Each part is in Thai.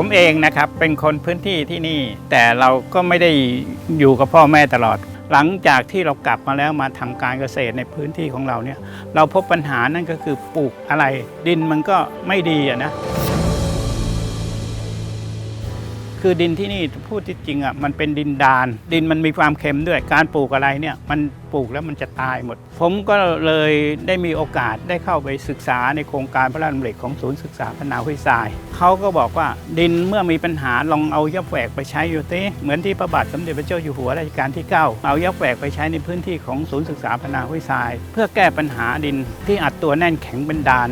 ผมเองนะครับเป็นคนพื้นที่ที่นี่ แต่เราก็ไม่ได้อยู่กับพ่อแม่ตลอด หลังจากที่เรากลับมาแล้วมาทำการเกษตรในพื้นที่ของเราเนี่ย เราพบปัญหานั่นก็คือปลูกอะไร ดินมันก็ไม่ดีอะนะ คือดินที่นี่พูดที่จริงอะมันเป็นดินดาน ดินมันมีความเค็มด้วยการปลูกอะไรเนี่ยมันปลูกแล้วมันจะตายหมด ผมก็เลยได้มีโอกาสได้เข้าไปศึกษาในโครงการพระราชดำริของศูนย์ศึกษาพนาห้วยทรายเขาก็บอกว่าดินเมื่อมีปัญหาลองเอายับแหวกไปใช้อยู่ติเหมือนที่พระบาทสมเด็จพระเจ้าอยู่หัวรัชกาลที่ 9 เอายับแหวกไปใช้ในพื้นที่ของศูนย์ศึกษาพนาห้วยทราย เพื่อแก้ปัญหาดินที่อัดตัวแน่นแข็งเป็นดาน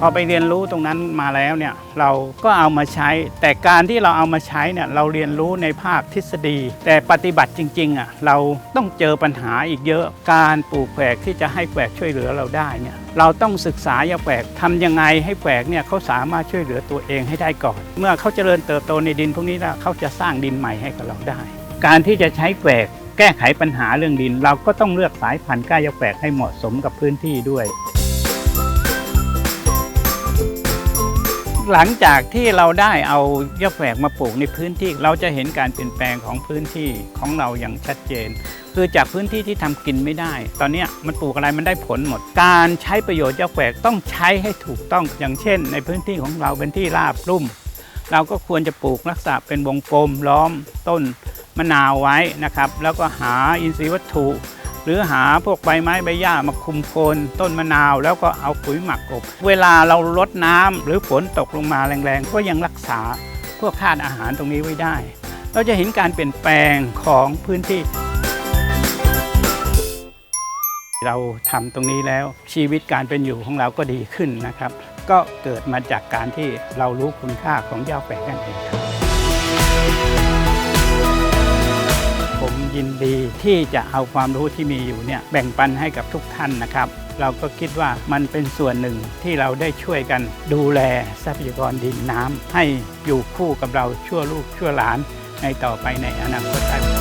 พอไปเรียนรู้ตรงนั้นมาแล้วเนี่ยเราก็เอามาใช้ แต่การที่เราเอามาใช้เนี่ยเราเรียนรู้ในภาคทฤษฎี แต่ปฏิบัติจริงๆอะเราต้องเจอปัญหาอีกเยอะการปลูกแฝกที่จะให้แฝกช่วยเหลือเราได้เนี่ยเราต้องศึกษายาแฝกทำยังไงให้แฝกเนี่ยเขาสามารถช่วยเหลือตัวเองให้ได้ก่อน เมื่อเขาเจริญเติบโตในดินพวกนี้แล้วเขาจะสร้างดินใหม่ให้กับเราได้ การที่จะใช้แฝกแก้ไขปัญหาเรื่องดิน เราก็ต้องเลือกสายพันธุ์ก้ายาแฝกให้เหมาะสมกับพื้นที่ด้วย หลังจากที่เราได้เอายาแฝกมาปลูกในพื้นที่เราจะเห็นการเปลี่ยนแปลงของพื้นที่ของเราอย่างชัดเจน คือจากพื้นที่ที่ทำกินไม่ได้ ตอนนี้มันปลูกอะไรมันได้ผลหมด การใช้ประโยชน์ยาแฝกต้องใช้ให้ถูกต้องอย่างเช่น ในพื้นที่ของเราเป็นที่ราบลุ่ม เราก็ควรจะปลูกลักษณะเป็นวงกลมล้อมต้นมะนาวไว้นะครับ แล้วก็หาอินทรีย์วัตถุ หรือหาพวกใบไม้ใบหญ้ามาคุมโคนต้นมะนาว แล้วก็เอาปุ๋ยหมักกบ เวลาเราลดน้ำหรือฝนตกลงมาแรงๆ ก็ยังรักษาพวกธาตุอาหารตรงนี้ไว้ได้ เราจะเห็นการเปลี่ยนแปลงของพื้นที่ เราทำตรงนี้แล้วชีวิตการเป็นอยู่ของเราก็ดีขึ้นนะครับ ก็เกิดมาจากการที่เรารู้คุณค่าของยาแฝกนั่นเองครับ ยินดีที่จะเอาความรู้ที่มีอยู่เนี่ยแบ่งปันให้กับทุกท่านนะครับ เราก็คิดว่ามันเป็นส่วนหนึ่งที่เราได้ช่วยกันดูแลทรัพยากรดินน้ำให้อยู่คู่กับเราชั่วลูกชั่วหลานในต่อไปในอนาคตครับ